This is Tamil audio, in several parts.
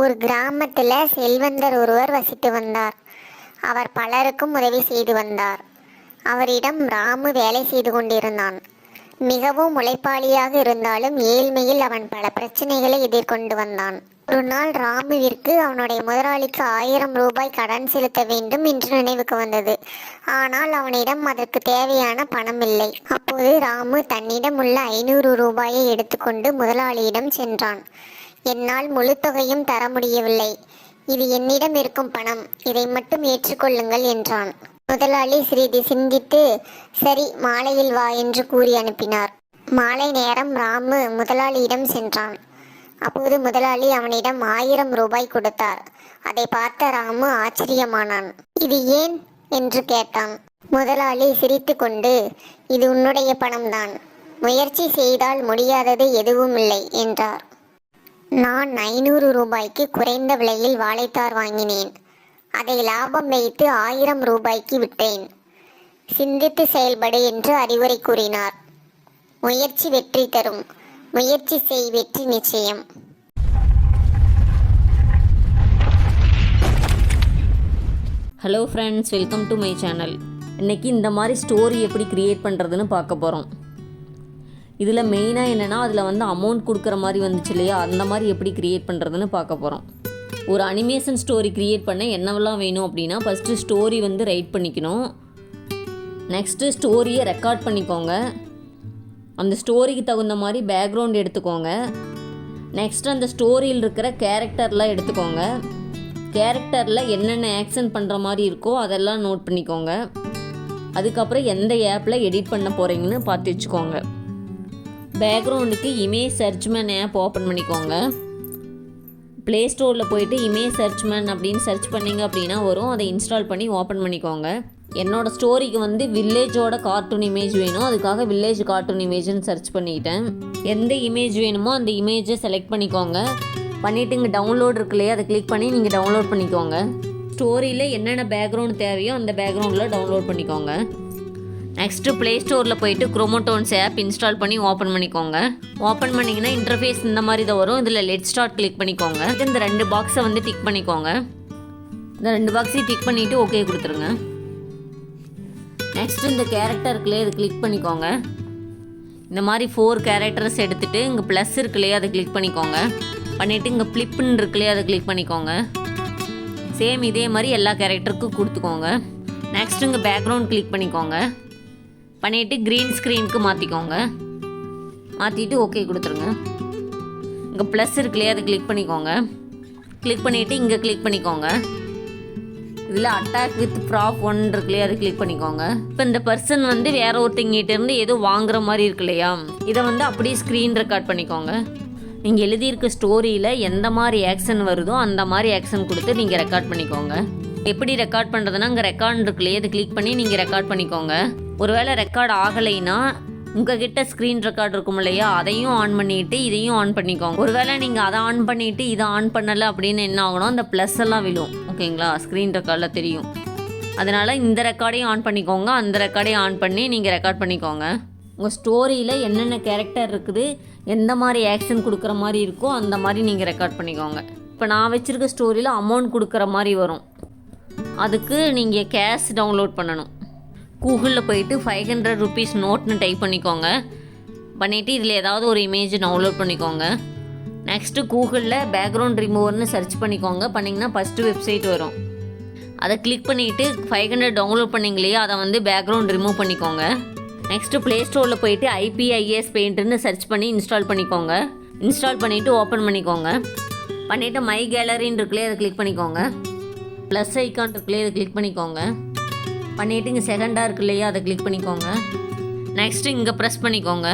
ஒரு கிராமத்தில் செல்வந்தர் ஒருவர் வசித்து வந்தார். அவர் பலருக்கும் உதவி செய்து வந்தார். அவரிடம் ராமு வேலை செய்து கொண்டிருந்தான். மிகவும் உழைப்பாளியாக இருந்தாலும் ஏழ்மையில் அவன் பல பிரச்சனைகளை எதிர்கொண்டு வந்தான். ஒரு நாள் ராமுவிற்கு அவனுடைய முதலாளிக்கு ஆயிரம் ரூபாய் கடன் செலுத்த வேண்டும் என்று நினைவுக்கு வந்தது. ஆனால் அவனிடம் அதற்கு தேவையான பணம் இல்லை. அப்போது ராமு தன்னிடம் உள்ள ஐநூறு ரூபாயை எடுத்துக்கொண்டு முதலாளியிடம் சென்றான். என்னால் முழு தொகையும் தர முடியவில்லை. இது என்னிடம் இருக்கும் பணம். இதை மட்டும் ஏற்றுக்கொள்ளுங்கள் என்றான். முதலாளி சிறிது சிந்தித்து சரி மாலையில் வா என்று கூறி அனுப்பினார். மாலை நேரம் ராமு முதலாளியிடம் சென்றான். அப்போது முதலாளி அவனிடம் ஆயிரம் ரூபாய் கொடுத்தார். அதை பார்த்த ராமு ஆச்சரியமானான். இது ஏன்? என்று கேட்டான். முதலாளி சிரித்துக்கொண்டு இது உன்னுடைய பணம்தான். முயற்சி செய்தால் முடியாதது எதுவும் இல்லை என்றார். நான் ஐநூறு ரூபாய்க்கு குறைந்த விலையில் வாழைத்தார் வாங்கினேன். அதை லாபம் வைத்து ஆயிரம் ரூபாய்க்கு விட்டேன் சிந்தித்து செயல்படு என்று அறிவுரை கூறினார். முயற்சி வெற்றி தரும். முயற்சி செய் வெற்றி நிச்சயம். Hello friends welcome to my channel இன்றைக்கி இந்த மாதிரி ஸ்டோரி எப்படி க்ரியேட் பண்ணுறதுன்னு பார்க்க போகிறோம் இதில் மெயினாக என்னென்னா அதில் வந்து அமௌண்ட் கொடுக்குற மாதிரி வந்துச்சு இல்லையா? அந்த மாதிரி எப்படி க்ரியேட் பண்ணுறதுன்னு பார்க்க போகிறோம் ஒரு அனிமேஷன் ஸ்டோரி க்ரியேட் பண்ண என்னவெல்லாம் வேணும் அப்படின்னா ஃபஸ்ட்டு ஸ்டோரி வந்து ரைட் பண்ணிக்கணும். நெக்ஸ்ட்டு ஸ்டோரியை ரெக்கார்ட் பண்ணிக்கோங்க. அந்த ஸ்டோரிக்கு தகுந்த மாதிரி பேக்ரவுண்ட் எடுத்துக்கோங்க. நெக்ஸ்ட் அந்த ஸ்டோரியில் இருக்கிற கேரக்டர்லாம் எடுத்துக்கோங்க. கேரக்டரில் என்னென்ன ஆக்ஷன் பண்ணுற மாதிரி இருக்கோ அதெல்லாம் நோட் பண்ணிக்கோங்க. அதுக்கப்புறம் எந்த ஆப்பில் எடிட் பண்ண போகிறீங்கன்னு பார்த்து வச்சுக்கோங்க. பேக்ரவுண்டுக்கு இமேஜ் சர்ச்மேன் ஆப் ஓப்பன் பண்ணிக்கோங்க. ப்ளே ஸ்டோரில் போயிட்டு இமேஜ் சர்ச்மேன் அப்படின்னு சர்ச் பண்ணிங்க அப்படின்னா வரும். அதை இன்ஸ்டால் பண்ணி ஓப்பன் பண்ணிக்கோங்க. என்னோடய ஸ்டோரிக்கு வந்து வில்லேஜோட கார்ட்டூன் இமேஜ் வேணும். அதுக்காக வில்லேஜ் கார்ட்டூன் இமேஜ்னு சர்ச் பண்ணிக்கிட்டேன் எந்த இமேஜ் வேணுமோ அந்த இமேஜை செலக்ட் பண்ணிக்கோங்க. பண்ணிவிட்டு இங்கே டவுன்லோட் இருக்கு இல்லையா அதை கிளிக் பண்ணி நீங்கள் டவுன்லோட் பண்ணிக்கோங்க. ஸ்டோரியில் என்னென்ன பேக்ரவுண்ட் தேவையோ அந்த பேக்ரவுண்டில் டவுன்லோட் பண்ணிக்கோங்க. நெக்ஸ்ட்டு ப்ளே ஸ்டோரில் போயிட்டு குரோமோட்டோன்ஸ் ஆப் இன்ஸ்டால் பண்ணி ஓப்பன் பண்ணிக்கோங்க. ஓப்பன் பண்ணிங்கன்னா இன்டர்ஃபேஸ் இந்த மாதிரி தான் வரும். இதில் லெட் ஸ்டார்ட் கிளிக் பண்ணிக்கோங்க. இந்த ரெண்டு பாக்ஸை வந்து டிக் பண்ணிக்கோங்க. இந்த ரெண்டு பாக்ஸையும் டிக் பண்ணிவிட்டு ஓகே கொடுத்துருங்க. நெக்ஸ்ட் இந்த கேரக்டருக்குள்ளே இது கிளிக் பண்ணிக்கோங்க. இந்த மாதிரி ஃபோர் கேரக்டர்ஸ் எடுத்துகிட்டு இங்கே ப்ளஸ் இருக்குல்லையே அதை கிளிக் பண்ணிக்கோங்க. பண்ணிவிட்டு இங்கே ஃப்ளிப்புன்னு இருக்குல்லையே அதை கிளிக் பண்ணிக்கோங்க. சேம் இதே மாதிரி எல்லா கேரக்டருக்கும் கொடுத்துக்கோங்க. நெக்ஸ்ட் இங்கே பேக்ரவுண்ட் கிளிக் பண்ணிக்கோங்க. பண்ணிவிட்டு க்ரீன் ஸ்க்ரீனுக்கு மாற்றிக்கோங்க மாற்றிட்டு ஓகே கொடுத்துருங்க. இங்கே ப்ளஸ் இருக்குல்லையே அதை கிளிக் பண்ணிக்கோங்க. கிளிக் பண்ணிவிட்டு இங்கே கிளிக் பண்ணிக்கோங்க. இதில் அட்டாக் வித் ப்ராப் ஒன் இருக்குல்லையே அதை கிளிக் பண்ணிக்கோங்க. இப்போ இந்த பர்சன் வந்து வேற ஒருத்தங்கிட்ட இருந்து ஏதோ வாங்குற மாதிரி இருக்கு இல்லையா இதை வந்து அப்படியே ஸ்க்ரீன் ரெக்கார்ட் பண்ணிக்கோங்க. நீங்கள் எழுதியிருக்க ஸ்டோரியில் எந்த மாதிரி ஆக்ஷன் வருதோ அந்த மாதிரி ஆக்ஷன் கொடுத்து நீங்கள் ரெக்கார்ட் பண்ணிக்கோங்க. எப்படி ரெக்கார்ட் பண்ணுறதுனா அங்கே ரெக்கார்ட் இருக்குல்லையே அதை கிளிக் பண்ணி நீங்கள் ரெக்கார்ட் பண்ணிக்கோங்க. ஒருவேளை ரெக்கார்ட் ஆகலைன்னா உங்ககிட்ட ஸ்க்ரீன் ரெக்கார்ட் இருக்கும் இல்லையா? அதையும் ஆன் பண்ணிட்டு இதையும் ஆன் பண்ணிக்கோங்க. ஒருவேளை நீங்கள் அதை ஆன் பண்ணிட்டு இதை ஆன் பண்ணலை அப்படின்னு என்ன ஆகணும்? அந்த ப்ளஸ் எல்லாம் விழும். ஓகேங்களா? ஸ்க்ரீன் ரெக்கார்டில் தெரியும். அதனால் இந்த ரெக்கார்டையும் ஆன் பண்ணிக்கோங்க. அந்த ரெக்கார்டையும் ஆன் பண்ணி நீங்கள் ரெக்கார்ட் பண்ணிக்கோங்க. உங்கள் ஸ்டோரியில் என்னென்ன கேரக்டர் இருக்குது எந்த மாதிரி ஆக்ஷன் கொடுக்குற மாதிரி இருக்கோ அந்த மாதிரி நீங்கள் ரெக்கார்ட் பண்ணிக்கோங்க. இப்போ நான் வச்சுருக்க ஸ்டோரியில் அமௌண்ட் கொடுக்குற மாதிரி வரும். அதுக்கு நீங்கள் கேஷ் டவுன்லோட் பண்ணணும். கூகுளில் போயிட்டு ஃபைவ் ஹண்ட்ரட் ருபீஸ் நோட்னு டைப் பண்ணிக்கோங்க. பண்ணிவிட்டு இதில் ஏதாவது ஒரு இமேஜ் டவுன்லோட் பண்ணிக்கோங்க. நெக்ஸ்ட்டு கூகுளில் பேக்ரவுண்ட் ரிமூவர்னு சர்ச் பண்ணிக்கோங்க. பண்ணிங்கன்னா ஃபஸ்ட்டு வெப்சைட் வரும். அதை கிளிக் பண்ணிவிட்டு ஃபைவ் ஹண்ட்ரட் டவுன்லோட் பண்ணீங்க அதை வந்து பேக்ரவுண்ட் ரிமூவ் பண்ணிக்கோங்க. நெக்ஸ்ட்டு ப்ளே ஸ்டோரில் போயிட்டு ஐபிஐஎஸ் பெயிண்ட்டுன்னு சர்ச் பண்ணி இன்ஸ்டால் பண்ணிக்கோங்க. இன்ஸ்டால் பண்ணிவிட்டு ஓப்பன் பண்ணிக்கோங்க. பண்ணிவிட்டு மை கேலரின்னு இருக்குல்லையே அதை கிளிக் பண்ணிக்கோங்க. ப்ளஸ் ஐக்கான் இருக்குல்லையே அதை கிளிக் பண்ணிக்கோங்க. பண்ணிவிட்டு இங்கே செகண்டாக இருக்கு இல்லையா? அதை கிளிக் பண்ணிக்கோங்க. நெக்ஸ்ட்டு இங்கே ப்ரெஸ் பண்ணிக்கோங்க.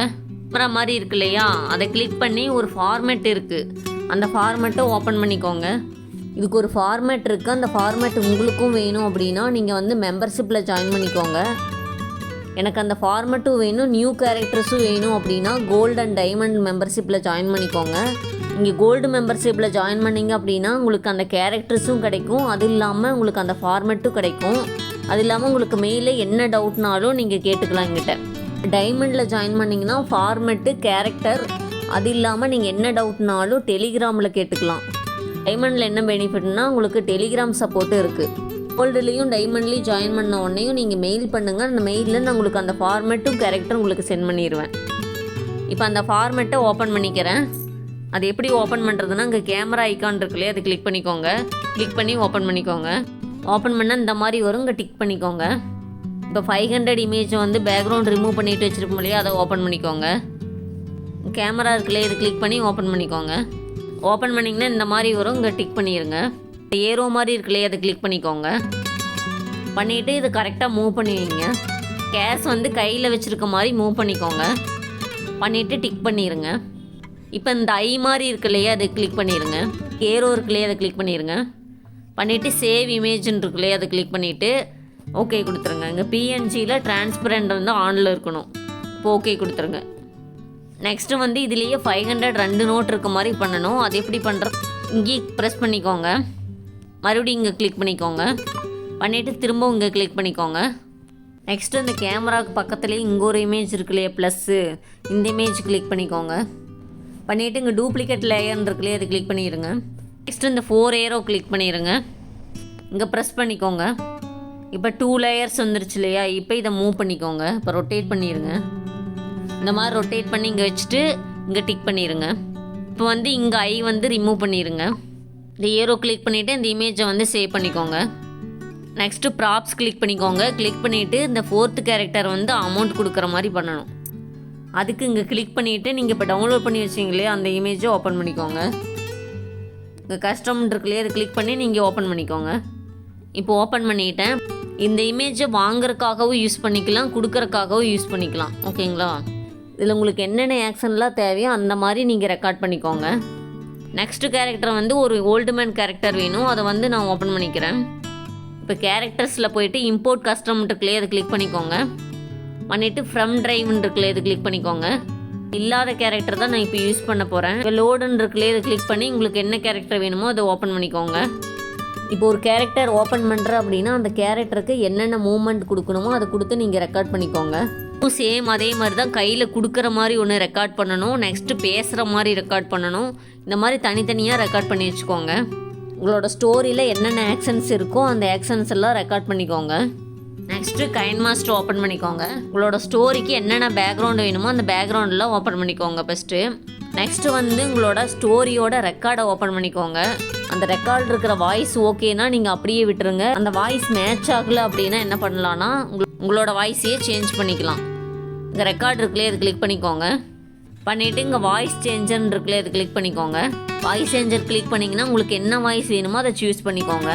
அப்புறம் மாதிரி இருக்கு இல்லையா? அதை கிளிக் பண்ணி ஒரு ஃபார்மேட் இருக்குது அந்த ஃபார்மேட்டை ஓப்பன் பண்ணிக்கோங்க. இதுக்கு ஒரு ஃபார்மேட் இருக்குது அந்த ஃபார்மேட் உங்களுக்கும் வேணும் அப்படின்னா நீங்கள் வந்து மெம்பர்ஷிப்பில் ஜாயின் பண்ணிக்கோங்க. எனக்கு அந்த ஃபார்மேட்டும் வேணும். நியூ கேரக்டர்ஸும் வேணும் அப்படின்னா கோல்டு அண்ட் டைமண்ட் மெம்பர்ஷிப்பில் ஜாயின் பண்ணிக்கோங்க. இங்கே கோல்டு மெம்பர்ஷிப்பில் ஜாயின் பண்ணீங்க அப்படின்னா உங்களுக்கு அந்த கேரக்டர்ஸும் கிடைக்கும். அது இல்லாமல் உங்களுக்கு அந்த ஃபார்மேட்டும் கிடைக்கும். அது இல்லாமல் உங்களுக்கு மெயிலில் என்ன டவுட்னாலும் நீங்கள் கேட்டுக்கலாம் எங்கிட்ட டைமண்டில் ஜாயின் பண்ணிங்கன்னா ஃபார்மெட்டு கேரக்டர் அது இல்லாமல் நீங்கள் என்ன டவுட்னாலும் டெலிகிராமில் கேட்டுக்கலாம். டைமண்டில் என்ன பெனிஃபிட்னா உங்களுக்கு டெலிகிராம் சப்போர்ட்டும் இருக்குது கோல்டுலேயும் டைமண்ட்லேயும் ஜாயின் பண்ண உடனேயும் நீங்கள் மெயில் பண்ணுங்கள் அந்த மெயிலில் நான் உங்களுக்கு அந்த ஃபார்மெட்டும் கேரக்டரும் உங்களுக்கு சென்ட் பண்ணிடுவேன் இப்போ அந்த ஃபார்மெட்டை ஓப்பன் பண்ணிக்கிறேன். அது எப்படி ஓப்பன் பண்ணுறதுன்னா இங்கே கேமரா ஐக்கான் இருக்குல்லையே அதை கிளிக் பண்ணிக்கோங்க. கிளிக் பண்ணி ஓப்பன் பண்ணிக்கோங்க. ஓப்பன் பண்ணால் இந்த மாதிரி வரும் இங்கே டிக் பண்ணிக்கோங்க. இப்போ ஃபைவ் ஹண்ட்ரட் இமேஜை வந்து பேக்ரவுண்ட் ரிமூவ் பண்ணிட்டு வச்சுருப்போம் இல்லையா அதை ஓப்பன் பண்ணிக்கோங்க. கேமரா இருக்குல்ல இது கிளிக் பண்ணி ஓப்பன் பண்ணிக்கோங்க. ஓப்பன் பண்ணிங்கன்னா இந்த மாதிரி வரும் இங்கே டிக் பண்ணிடுங்க ஏரோ மாதிரி இருக்குல்லையே அதை கிளிக் பண்ணிக்கோங்க. பண்ணிவிட்டு இது கரெக்டாக மூவ் பண்ணுவீங்க கேஸ் வந்து கையில் வச்சுருக்க மாதிரி மூவ் பண்ணிக்கோங்க. பண்ணிவிட்டு டிக் பண்ணிடுங்க இப்போ இந்த ஐ மாதிரி இருக்கு இல்லையா அதை கிளிக் பண்ணிடுங்க ஏரோ இருக்கு இல்லையா அதை கிளிக் பண்ணிடுங்க பண்ணிவிட்டு சேவ் இமேஜ்னு இருக்கு இல்லையா அதை கிளிக் பண்ணிவிட்டு ஓகே கொடுத்துருங்க. இங்கே பிஎன்ஜியில் டிரான்ஸ்பரண்ட் வந்து ஆனில் இருக்கணும். இப்போ ஓகே கொடுத்துருங்க. நெக்ஸ்ட்டு வந்து இதுலேயே ஃபைவ் ஹண்ட்ரட் ரெண்டு நோட் இருக்க மாதிரி பண்ணணும். அது எப்படி பண்ணுற இங்கேயே ப்ரெஸ் பண்ணிக்கோங்க. மறுபடியும் இங்கே கிளிக் பண்ணிக்கோங்க. பண்ணிவிட்டு திரும்ப இங்கே கிளிக் பண்ணிக்கோங்க. நெக்ஸ்ட்டு இந்த கேமராவுக்கு பக்கத்துலேயே இங்கே ஒரு இமேஜ் இருக்கு இல்லையா ப்ளஸ்ஸு இந்த இமேஜ் கிளிக் பண்ணிக்கோங்க. பண்ணிவிட்டு இங்கே டூப்ளிகேட் லேயர்னு இருக்கு இல்லையா அது கிளிக் பண்ணிடுங்க நெக்ஸ்ட்டு இந்த ஃபோர் ஏரோ கிளிக் பண்ணிடுங்க இங்கே ப்ரெஸ் பண்ணிக்கோங்க. இப்போ டூ லேயர்ஸ் வந்துருச்சு இல்லையா? இப்போ இதை மூவ் பண்ணிக்கோங்க. இப்போ ரொட்டேட் பண்ணிடுங்க இந்த மாதிரி ரொட்டேட் பண்ணி இங்கே வச்சுட்டு இங்கே டிக் பண்ணிடுங்க இப்போ வந்து இங்கே ஐ வந்து ரிமூவ் பண்ணிடுங்க இந்த ஏரோ கிளிக் பண்ணிவிட்டு இந்த இமேஜை வந்து சேவ் பண்ணிக்கோங்க. நெக்ஸ்ட்டு ப்ராப்ஸ் கிளிக் பண்ணிக்கோங்க. கிளிக் பண்ணிவிட்டு இந்த ஃபோர்த்து கேரக்டர் வந்து அமௌண்ட் கொடுக்குற மாதிரி பண்ணணும். அதுக்கு இங்கே கிளிக் பண்ணிவிட்டு நீங்கள் இப்போ டவுன்லோட் பண்ணி வச்சிங்களே அந்த இமேஜை ஓப்பன் பண்ணிக்கோங்க. இங்கே கஸ்டம் இருக்குல்லையே அதை கிளிக் பண்ணி நீங்கள் ஓப்பன் பண்ணிக்கோங்க. இப்போ ஓப்பன் பண்ணிட்டேன். இந்த இமேஜை வாங்குறதுக்காகவும் யூஸ் பண்ணிக்கலாம் கொடுக்கறக்காகவும் யூஸ் பண்ணிக்கலாம். ஓகேங்களா? இதில் உங்களுக்கு என்னென்ன ஆக்ஷன்லாம் தேவையோ அந்த மாதிரி நீங்கள் ரெக்கார்ட் பண்ணிக்கோங்க. நெக்ஸ்ட்டு கேரக்டர் வந்து ஒரு ஓல்டு மேன் கேரக்டர் வேணும். அதை வந்து நான் ஓப்பன் பண்ணிக்கிறேன். இப்போ கேரக்டர்ஸில் போயிட்டு இம்போர்ட் கஸ்டம் இருக்குல்லையே அதை கிளிக் பண்ணிக்கோங்க. பண்ணிவிட்டு ஃப்ரம் டிரைவ்னு இருக்குல்லையே அதை கிளிக் பண்ணிக்கோங்க. இல்லாத கேரக்டர் தான் நான் இப்போ யூஸ் பண்ண போகிறேன் இப்போ லோடுன்னு இருக்குல்லையே அதை கிளிக் பண்ணி உங்களுக்கு என்ன கேரக்டர் வேணுமோ அதை ஓப்பன் பண்ணிக்கோங்க. இப்போ ஒரு கேரக்டர் ஓப்பன் பண்ணுற அப்படின்னா அந்த கேரக்டருக்கு என்னென்ன மூமெண்ட் கொடுக்கணுமோ அதை கொடுத்து நீங்கள் ரெக்கார்ட் பண்ணிக்கோங்க. சேம் அதே மாதிரி தான் கையில் கொடுக்குற மாதிரி ஒன்று ரெக்கார்ட் பண்ணணும் நெக்ஸ்ட்டு பேசுகிற மாதிரி ரெக்கார்ட் பண்ணணும். இந்த மாதிரி தனித்தனியாக ரெக்கார்ட் பண்ணி வச்சுக்கோங்க. உங்களோட ஸ்டோரியில் என்னென்ன ஆக்ஷன்ஸ் இருக்கோ அந்த ஆக்ஷன்ஸ் எல்லாம் ரெக்கார்ட் பண்ணிக்கோங்க. நெக்ஸ்ட்டு கைன் மாஸ்டர் ஓப்பன் பண்ணிக்கோங்க. உங்களோட ஸ்டோரிக்கு என்னென்ன பேக்ரவுண்டு வேணுமோ அந்த பேக்ரவுண்டெலாம் ஓப்பன் பண்ணிக்கோங்க ஃபஸ்ட்டு நெக்ஸ்ட்டு வந்து உங்களோட ஸ்டோரியோட ரெக்கார்டை ஓப்பன் பண்ணிக்கோங்க. அந்த ரெக்கார்ட் இருக்கிற வாய்ஸ் ஓகேனா நீங்கள் அப்படியே விட்டுருங்க. அந்த வாய்ஸ் மேட்ச் ஆகலை அப்படின்னா என்ன பண்ணலான்னா உங்களோட வாய்ஸையே சேஞ்ச் பண்ணிக்கலாம். இந்த ரெக்கார்ட் இருக்குல்லையே அது கிளிக் பண்ணிக்கோங்க. பண்ணிவிட்டு இங்கே வாய்ஸ் சேஞ்சர்னு இருக்குல்லையே அது கிளிக் பண்ணிக்கோங்க. வாய்ஸ் சேஞ்சர் கிளிக் பண்ணிங்கன்னா உங்களுக்கு என்ன வாய்ஸ் வேணுமோ அதை சூஸ் பண்ணிக்கோங்க.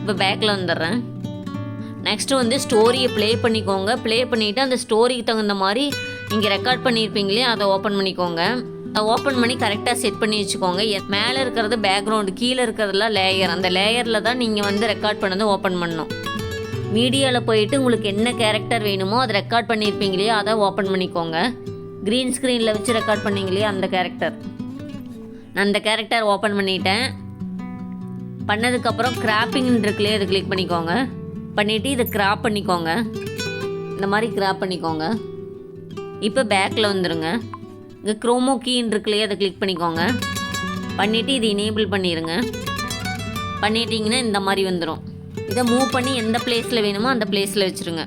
இப்போ பேக்கில் வந்துடுறேன். நெக்ஸ்ட்டு வந்து ஸ்டோரியை ப்ளே பண்ணிக்கோங்க. ப்ளே பண்ணிவிட்டு அந்த ஸ்டோரிக்கு தகுந்த மாதிரி நீங்கள் ரெக்கார்ட் பண்ணியிருப்பீங்களே அதை ஓப்பன் பண்ணிக்கோங்க. அதை ஓப்பன் பண்ணி கரெக்டாக செட் பண்ணி வச்சுக்கோங்க. மேலே இருக்கிறது பேக்ரவுண்டு கீழே இருக்கிறதுலாம் லேயர் அந்த லேயரில் தான் நீங்கள் வந்து ரெக்கார்ட் பண்ணதை ஓப்பன் பண்ணணும். மீடியாவில் போயிட்டு உங்களுக்கு என்ன கேரக்டர் வேணுமோ அதை ரெக்கார்ட் பண்ணியிருப்பீங்களே அதை ஓப்பன் பண்ணிக்கோங்க. க்ரீன் ஸ்க்ரீனில் வச்சு ரெக்கார்ட் பண்ணீங்களே அந்த கேரக்டர் நான் அந்த கேரக்டர் ஓப்பன் பண்ணிட்டேன். பண்ணதுக்கப்புறம் கிராப்பிங் இருக்குல்லையே அதை கிளிக் பண்ணிக்கோங்க. பண்ணிவிட்டு இதை கிராப் பண்ணிக்கோங்க. இந்த மாதிரி கிராப் பண்ணிக்கோங்க. இப்போ பேக்கில் வந்துடுங்க இங்கே க்ரோமோ கீன் இருக்குல்லையே அதை கிளிக் பண்ணிக்கோங்க. பண்ணிவிட்டு இது இனேபிள் பண்ணிடுங்க பண்ணிட்டீங்கன்னா இந்த மாதிரி வந்துடும் இதை மூவ் பண்ணி எந்த பிளேஸில் வேணுமோ அந்த பிளேஸில் வச்சுருங்க.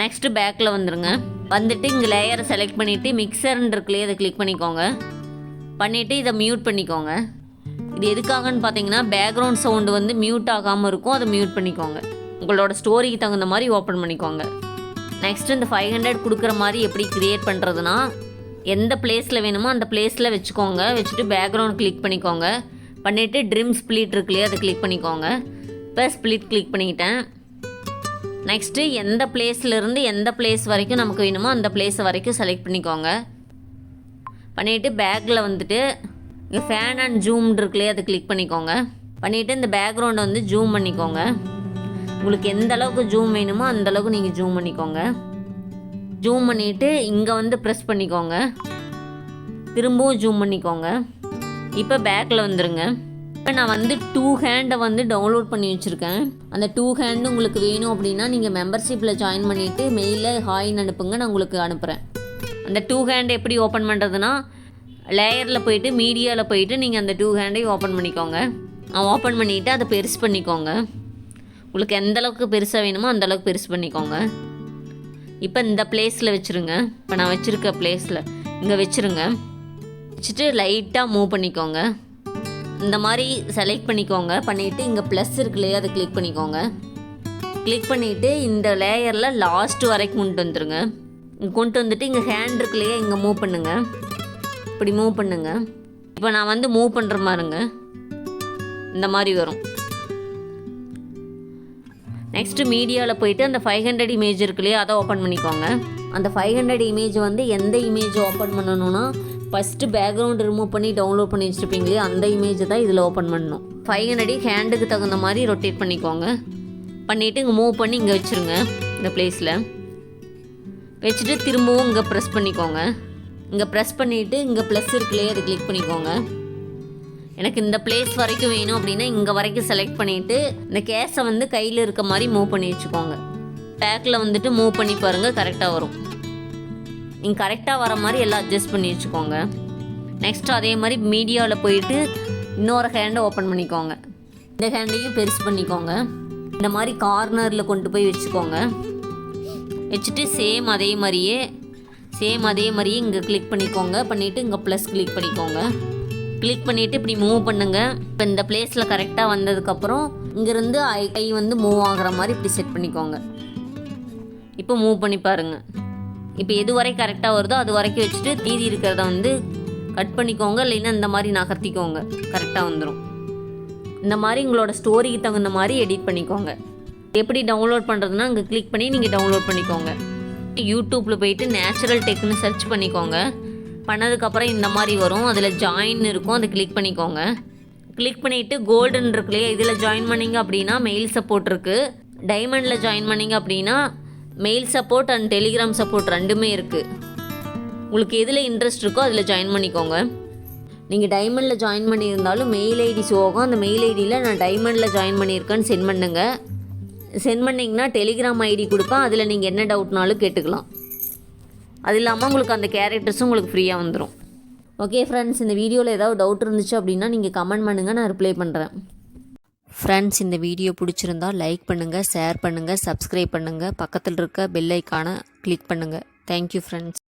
நெக்ஸ்ட்டு பேக்கில் வந்துடுங்க வந்துட்டு இங்கே லேயரை செலக்ட் பண்ணிவிட்டு மிக்சர்ன்னு இருக்குல்லையே அதை கிளிக் பண்ணிக்கோங்க. பண்ணிவிட்டு இதை மியூட் பண்ணிக்கோங்க. இது எதுக்காகன்னு பார்த்தீங்கன்னா பேக்ரவுண்ட் சவுண்டு வந்து மியூட் ஆகாமல் இருக்கும் அதை மியூட் பண்ணிக்கோங்க. உங்களோட ஸ்டோரிக்கு தகுந்த மாதிரி ஓப்பன் பண்ணிக்கோங்க. நெக்ஸ்ட் இந்த ஃபைவ் ஹண்ட்ரட் கொடுக்குற மாதிரி எப்படி க்ரியேட் பண்ணுறதுனா எந்த பிளேஸில் வேணுமோ அந்த பிளேஸில் வச்சுக்கோங்க. வச்சுட்டு பேக்ரவுண்ட் கிளிக் பண்ணிக்கோங்க. பண்ணிவிட்டு ட்ரிம் ஸ்ப்ளிட் இருக்குல்லையே அதை கிளிக் பண்ணிக்கோங்க. இப்போ ஸ்ப்ளிட் கிளிக் பண்ணிக்கிட்டேன். நெக்ஸ்ட்டு எந்த பிளேஸ்லேருந்து எந்த பிளேஸ் வரைக்கும் நமக்கு வேணுமோ அந்த பிளேஸ் வரைக்கும் செலக்ட் பண்ணிக்கோங்க. பண்ணிவிட்டு பேக்கில் வந்துட்டு இங்கே ஃபேன் அண்ட் ஜூம் இருக்குல்லையே அதை கிளிக் பண்ணிக்கோங்க. பண்ணிவிட்டு இந்த பேக்ரவுண்டை வந்து ஜூம் பண்ணிக்கோங்க. உங்களுக்கு எந்த அளவுக்கு ஜூம் வேணுமோ அந்த அளவுக்கு நீங்கள் ஜூம் பண்ணிக்கோங்க. ஜூம் பண்ணிவிட்டு இங்கே வந்து ப்ரெஸ் பண்ணிக்கோங்க. திரும்பவும் ஜூம் பண்ணிக்கோங்க. இப்போ பேக்கில் வந்துடுங்க இப்போ நான் வந்து டூ ஹேண்டை வந்து டவுன்லோட் பண்ணி வச்சுருக்கேன். அந்த டூ ஹேண்டு உங்களுக்கு வேணும் அப்படின்னா நீங்கள் மெம்பர்ஷிப்பில் ஜாயின் பண்ணிவிட்டு மெயிலில் ஹாய்னு அனுப்புங்க நான் உங்களுக்கு அனுப்புகிறேன் அந்த டூ ஹேண்ட் எப்படி ஓப்பன் பண்ணுறதுனா லேயரில் போயிட்டு மீடியாவில் போயிட்டு நீங்கள் அந்த டூ ஹேண்டையும் ஓப்பன் பண்ணிக்கோங்க. ஓப்பன் பண்ணிவிட்டு அதை பெருசு பண்ணிக்கோங்க. உங்களுக்கு எந்த அளவுக்கு பெருசாக வேணுமோ அந்த அளவுக்கு பெருசு பண்ணிக்கோங்க. இப்போ இந்த பிளேஸில் வச்சுருங்க. இப்போ நான் வச்சுருக்க பிளேஸில் இங்கே வச்சுருங்க. வச்சுட்டு லைட்டாக மூவ் பண்ணிக்கோங்க. இந்த மாதிரி செலக்ட் பண்ணிக்கோங்க. பண்ணிவிட்டு இங்கே ப்ளஸ் இருக்கு இல்லையா அதை கிளிக் பண்ணிக்கோங்க. கிளிக் பண்ணிவிட்டு இந்த லேயரில் லாஸ்ட் வரைக்கும் கொண்டு வந்துடுங்க இங்கே கொண்டு வந்துட்டு இங்கே ஹேண்ட் இருக்கு இல்லையா இங்கே மூவ் பண்ணுங்க. இப்படி மூவ் பண்ணுங்க. இப்போ நான் வந்து மூவ் பண்ணுற மாதிரிங்க. இந்த மாதிரி வரும். நெக்ஸ்ட்டு மீடியாவில் போயிட்டு அந்த ஃபைவ் ஹண்ட்ரட் இமேஜ் இருக்கு இல்லையா அதை ஓப்பன் பண்ணிக்கோங்க. அந்த ஃபைவ் ஹண்ட்ரட் இமேஜ் வந்து எந்த இமேஜ் ஓப்பன் பண்ணணும்னா ஃபஸ்ட்டு பேக்ரவுண்ட் ரிமூவ் பண்ணி டவுன்லோட் பண்ணி வச்சுருப்பீங்க இல்லையா அந்த இமேஜை தான் இதில் ஓப்பன் பண்ணணும். ஃபைவ் ஹண்ட்ரட் ஹேண்டுக்கு தகுந்த மாதிரி ரொட்டேட் பண்ணிக்கோங்க. பண்ணிவிட்டு இங்கே மூவ் பண்ணி இங்கே வச்சுருங்க இந்த பிளேஸில் வச்சுட்டு திரும்பவும் இங்கே ப்ரெஸ் பண்ணிக்கோங்க. இங்கே ப்ரெஸ் பண்ணிவிட்டு இங்கே ப்ளஸ் இருக்கு இல்லையா அதை கிளிக் பண்ணிக்கோங்க. எனக்கு இந்த பிளேஸ் வரைக்கும் வேணும் அப்படின்னா இங்கே வரைக்கும் செலக்ட் பண்ணிவிட்டு இந்த கேஸை வந்து கையில் இருக்க மாதிரி மூவ் பண்ணி வச்சுக்கோங்க. பேக்கில் வந்துட்டு மூவ் பண்ணி பாருங்கள் கரெக்டாக வரும். நீங்கள் கரெக்டாக வர மாதிரி எல்லாம் அட்ஜஸ்ட் பண்ணி வச்சுக்கோங்க. நெக்ஸ்ட் அதே மாதிரி மீடியாவில் போயிட்டு இன்னொரு ஹேண்டை ஓப்பன் பண்ணிக்கோங்க. இந்த ஹேண்டையும் பெருசு பண்ணிக்கோங்க. இந்த மாதிரி கார்னரில் கொண்டு போய் வச்சுக்கோங்க. வச்சுட்டு சேம் அதே மாதிரியே சேம் அதே மாதிரியே இங்கே கிளிக் பண்ணிக்கோங்க. பண்ணிவிட்டு இங்கே ப்ளஸ் கிளிக் பண்ணிக்கோங்க. கிளிக் பண்ணிவிட்டு இப்படி மூவ் பண்ணுங்க. இப்போ இந்த பிளேஸில் கரெக்டாக வந்ததுக்கப்புறம் இங்கேருந்து ஐ கை வந்து மூவ் ஆகுற மாதிரி இப்படி செட் பண்ணிக்கோங்க. இப்போ மூவ் பண்ணி பாருங்கள் இப்போ எது வரை கரெக்டாக வருதோ அது வரைக்கும் வச்சுட்டு மீதி இருக்கிறத வந்து கட் பண்ணிக்கோங்க. இல்லைன்னா இந்த மாதிரி நகர்த்திக்கோங்க. கரெக்டாக வந்துடும் இந்த மாதிரி உங்களோட ஸ்டோரிக்கு தகுந்த மாதிரி எடிட் பண்ணிக்கோங்க. எப்படி டவுன்லோட் பண்ணுறதுனா இங்கே கிளிக் பண்ணி நீங்கள் டவுன்லோட் பண்ணிக்கோங்க. யூடியூப்பில் போயிட்டு நேச்சுரல் டெக்னு சர்ச் பண்ணிக்கோங்க. பண்ணதுக்கப்புறம் இந்த மாதிரி வரும். அதில் ஜாயின் இருக்கும். அதை கிளிக் பண்ணிக்கோங்க. கிளிக் பண்ணிவிட்டு கோல்டன் இருக்கு இல்லையா? இதில் ஜாயின் பண்ணீங்க அப்படின்னா மெயில் சப்போர்ட் இருக்குது டைமண்டில் ஜாயின் பண்ணீங்க அப்படின்னா mail support and Telegram support ரெண்டுமே இருக்குது உங்களுக்கு எதில் இன்ட்ரெஸ்ட் இருக்கோ அதில் ஜாயின் பண்ணிக்கோங்க. நீங்கள் டைமண்டில் ஜாயின் பண்ணியிருந்தாலும் மெயில் ஐடி சோகம். அந்த மெயில் ஐடியில் நான் டைமண்டில் ஜாயின் பண்ணியிருக்கேன்னு சென்ட் பண்ணுங்கள் சென்ட் பண்ணிங்கன்னா டெலிகிராம் ஐடி கொடுப்பேன். அதில் நீங்கள் என்ன டவுட்னாலும் கேட்டுக்கலாம். அது இல்லாமல் உங்களுக்கு அந்த கேரக்டர்ஸும் உங்களுக்கு ஃப்ரீயாக வந்துடும் ஓகே ஃப்ரெண்ட்ஸ் இந்த வீடியோவில் ஏதாவது டவுட் இருந்துச்சு அப்படின்னா நீங்கள் கமெண்ட் பண்ணுங்கள் நான் ரிப்ளை பண்ணுறேன் ஃப்ரெண்ட்ஸ் இந்த வீடியோ பிடிச்சிருந்தா லைக் பண்ணுங்கள் ஷேர் பண்ணுங்கள் சப்ஸ்கிரைப் பண்ணுங்கள் பக்கத்தில் இருக்க பெல் ஐக்கானை கிளிக் பண்ணுங்கள் தேங்க்யூ ஃப்ரெண்ட்ஸ்